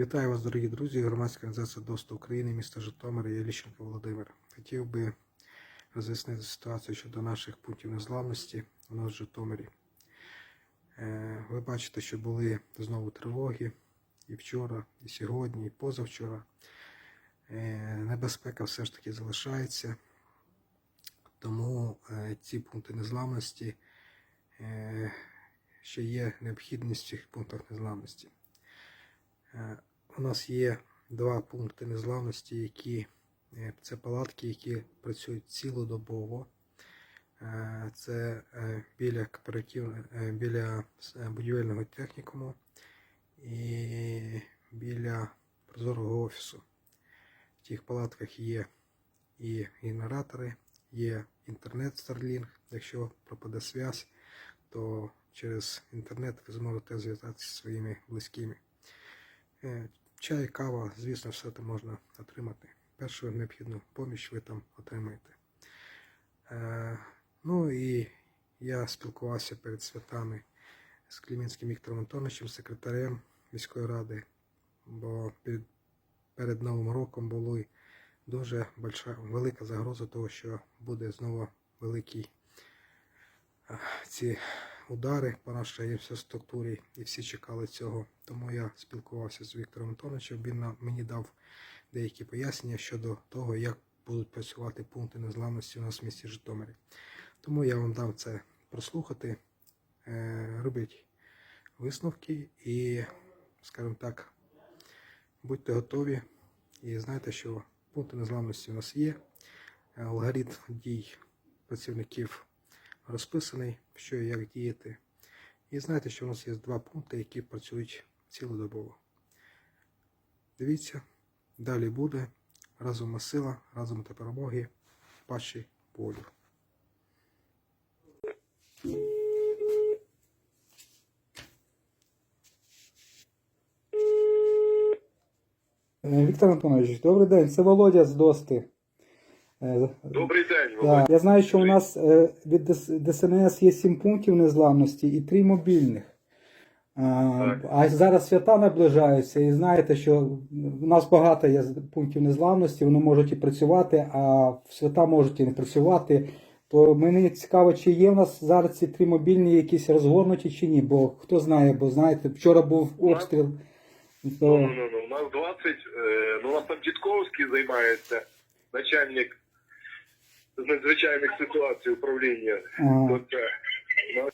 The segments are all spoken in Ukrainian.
Вітаю вас, дорогі друзі, громадська організація ДОСТу України, місто Житомир, я Ліщенко Володимир. Хотів би роз'яснити ситуацію щодо наших пунктів незламності у нас в Житомирі. Е, Ви бачите, що були знову тривоги і вчора, і сьогодні, і позавчора. Е, Небезпека все ж таки залишається, тому е, ці пункти незламності ще є необхідність в цих пунктах незламності. У нас є два пункти незламності, які е, це палатки, які працюють цілодобово. Е, Це е, біля кооператив, біля будівельного технікуму і біля прозорого офісу. В тих палатках є і генератори, є інтернет Starlink. Якщо пропаде зв'язь, то через інтернет ви зможете зв'язатися зі своїми близькими. Чай, кава, звісно, все це можна отримати. Першу необхідну поміч ви там отримаєте. Е, Ну і я спілкувався перед святами з Клімінським Віктором Антоновичем, секретарем міської ради, бо перед, перед Новим роком була дуже больша, велика загроза того, що буде знову великий е, ці удари по нашій інфраструктурі, і всі чекали цього. Тому я спілкувався з Віктором Антоновичем. Він мені дав деякі пояснення щодо того, як будуть працювати пункти незламності у нас в місті Житомирі. Тому я вам дав це прослухати, е, робіть висновки і, скажімо так, будьте готові і знайте, що пункти незламності у нас є. Алгоритм дій працівників розписаний, що і як діяти. І знайте, що у нас є два пункти, які працюють цілодобово. Дивіться, далі буде. Разом сила, разом та перемоги, пачі полю. Е, Віктор Антонович, добрий день, це Володя з Дости. Добрий день, да, Володя. Я знаю, що у нас е, від ДС- ДСНС є 7 пунктів незламності і 3 мобільних. Так. а зараз свята наближаються, і знаєте, що у нас багато є пунктів незламності, вони можуть і працювати, а свята можуть і не працювати. То мені цікаво, чи є в нас зараз ці три мобільні якісь розгорнуті чи ні, бо хто знає, бо знаєте, вчора був обстріл. Ну, ну, ну, ну, у нас 20, е, ну, у нас там Дідковський займається, начальник з надзвичайних ситуацій управління. Ага. Нас,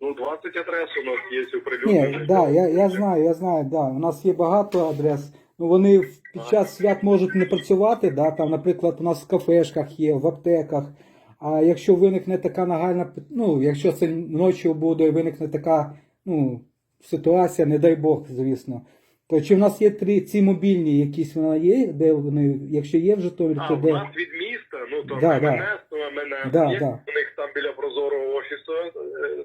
ну, 20 адрес у нас є Ні, оприлюднених. да, я, я знаю, я знаю, да. У нас є багато адрес. Ну вони під час свят можуть не працювати, да, там, наприклад, у нас в кафешках є, в аптеках. А якщо виникне така нагальна, ну, якщо це ночі буде, виникне така ну, ситуація, не дай Бог, звісно. То чи в нас є три ці мобільні якісь вона є, де вони, якщо є в Житомирі, А, то де? Нас від міста, ну то Да, да. МНС, то Да, є. да. У них там біля прозорого офісу, е,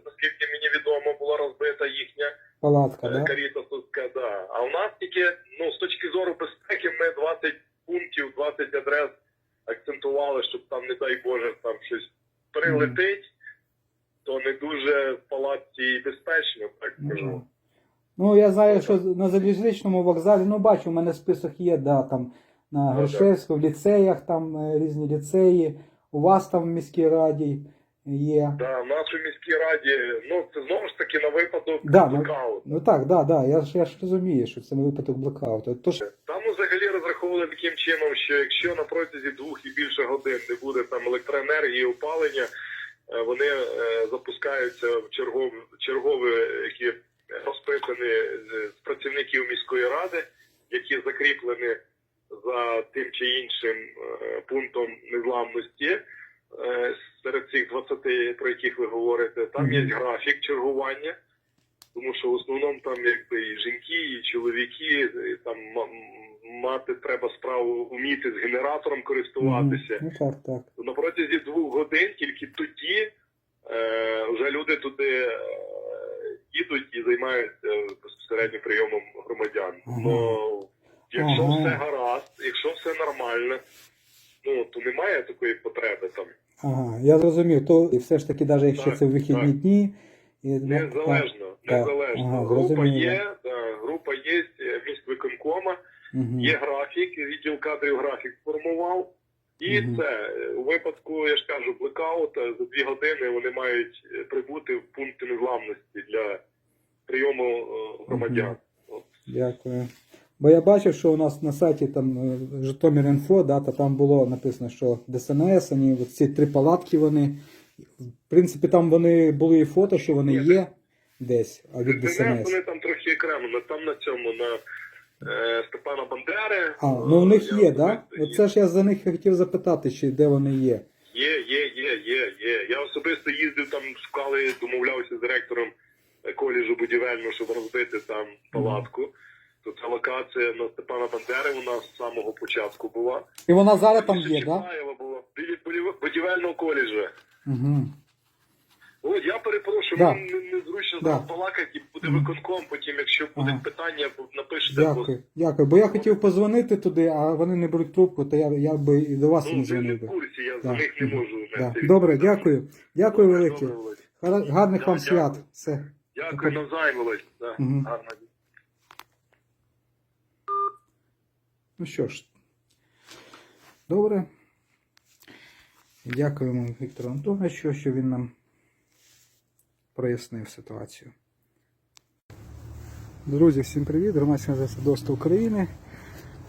наскільки мені відомо, була розбита їхня Палатка, Е, да? Карітасовська, да. А у нас тільки, ну, з точки зору безпеки, ми 20 пунктів, 20 адрес акцентували, щоб там, не дай Боже, там щось прилетить, то не дуже в палаці безпечно, так скажу. Ну, Ну, я знаю, що на залізничному вокзалі, ну бачу, у мене список є, да, там на Ну, Грушевську, в ліцеях, там е, різні ліцеї, у вас там в міській раді є. Да, в нас у міській раді, ну, це знову ж таки на випадок Да, ну- блокауту. Ну так, да, да, я ж я ж розумію, що це не випадок блокауту. Тож, Там взагалі розраховували таким чином, що якщо на протязі двох і більше годин не буде там електроенергії, опалення, е, вони е, запускаються в чергові, чергові які розписані з- з працівників міської ради, які закріплені за тим чи іншим е, пунктом незламності. е, Серед цих 20, про яких ви говорите, там є графік чергування. Тому що в основному там якби і жінки, і чоловіки, і там мати треба справу вміти з генератором користуватися. ну так, так. На протязі двох годин тільки тоді е, вже люди туди їдуть і займаються безпосередньо прийомом громадян. Ага. Ну, якщо Ага. все гаразд, якщо все нормально, ну то немає такої потреби там. Ага, я зрозумів. То і все ж таки, навіть якщо Так, це вихідні так. дні, і, ну, Незалежно, так, незалежно. ага, група зрозуміло. є, да, група є е, міськвиконкома, Мгм. Є графік, відділ кадрів графік сформував. І Мгм. це е, у випадку, я ж кажу, блекаута за дві години вони мають е, прибути в пункти незламності для прийому громадян. От. Дякую. Бо я бачив, що у нас на сайті там е, Житомир.Інфо, да, та там було написано, що ДСНС, вони, ці три палатки вони. В принципі, там вони були і фото, що вони є десь, а від ДСНС ДСНС. вони там трохи окремо, на- там на цьому, на е, Степана Бандери. А, ну у них є, я да? Оце ж я за них хотів запитати, чи де вони є. Є, є, є, є, є. Я особисто їздив там, шукали, домовлявся з директором коледжу будівельного, щоб розбити там палатку. То ця локація на Степана Бандери у нас з самого початку була. І вона зараз там є, так? Да? Була біля будівельного коледжу. Угу. От я перепрошую, Да. мені не- незручно Да. зараз балакати, буде Мгм. виконком, потім, якщо буде Ага. питання, напишете. бо- Дякую, дякую. Бо я хотів позвонити туди, а вони не беруть трубку, то я, я би і до вас Ну, не дзвонив в би. курсі, я Да. за них не можу. Да. нести Добре, дякую. Дякую Добре, велике. добре, Гарних Да, вам дякую. свят. Все. Дякую навзаєм, Володь. Да, Мгм. гарно. Ну що ж, добре. Дякуємо Віктору Антоновичу, що він нам прояснив ситуацію. Друзі, всім привіт! Громадська організація ДОСТа України.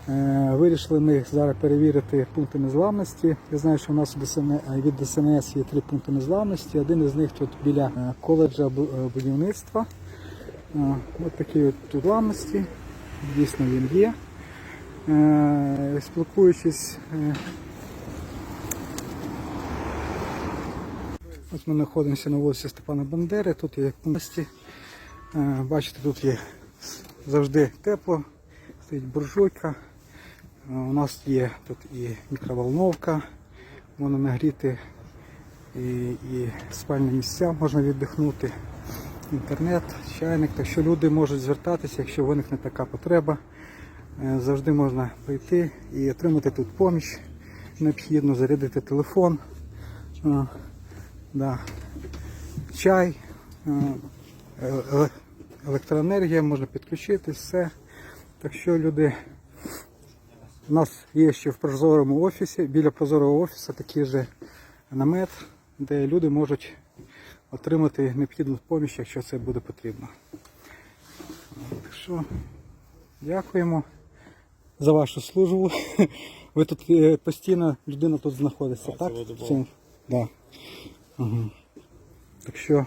Е, Вирішили ми зараз перевірити пункти незламності. Я знаю, що у нас від ДСНС є три пункти незламності. Один із них тут біля е, коледжа е, будівництва. Ось такі от тут незламності. Дійсно він є. Е, Спілкуючись, е, ось ми знаходимося на вулиці Степана Бандери, тут є пункти. Е, Бачите, тут є завжди тепло, стоїть буржуйка. У нас є тут і мікроволновка, можна нагріти і, і спальні місця, можна віддихнути. Інтернет, чайник, так що люди можуть звертатися, якщо виникне така потреба. Е, Завжди можна прийти і отримати тут поміч. Необхідно зарядити телефон, е, да, чай, е, електроенергія, можна підключитись, все. Так що люди, у нас є ще в прозорому офісі, біля прозорого офісу такий же намет, де люди можуть отримати необхідну поміч, якщо це буде потрібно. Так що дякуємо за вашу службу. Ви тут е, постійно людина тут знаходиться, так? Всім? Да. Угу. Так що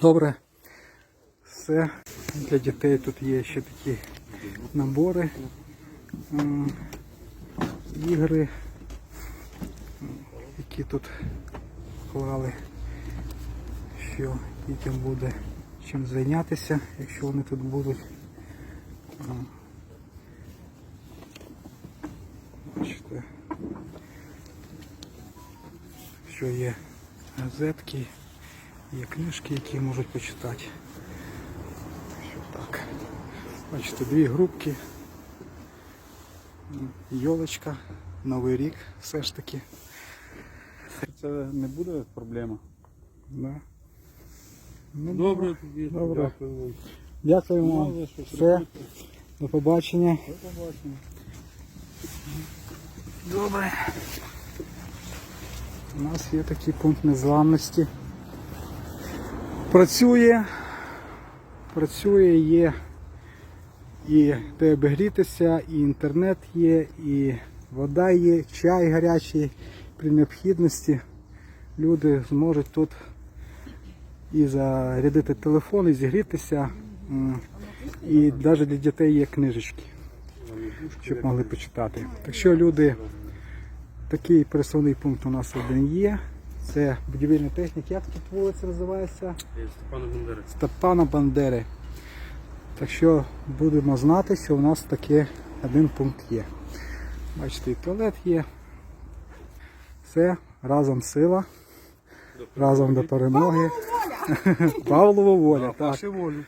добре. Все. Для дітей тут є ще такі набори, ігри, які тут клали, що дітям буде чим зайнятися, якщо вони тут будуть. М. Що є газетки, є книжки, які можуть почитати. Що так. Бачите, дві групки. Йолочка, Новий рік все ж таки. Це не буде проблема. Да. Ну, Добре, тоді. Добре. Дякую. Дякуємо. Все. До побачення. До побачення. Добре. У нас є такий пункт незламності. Працює, працює, є і де обігрітися, і інтернет є, і вода є, чай гарячий при необхідності. Люди зможуть тут і зарядити телефон, і зігрітися. І навіть для дітей є книжечки щоб могли почитати. Так що люди, такий пересувний пункт у нас один є. Це будівельна техніка. Як тут вулиця називається? Степана Бандери. Степана Бандери. Так що будемо знати, що у нас таке один пункт є. Бачите, і туалет є. Все, разом сила, разом до перемоги. Павлова воля. Так. волю.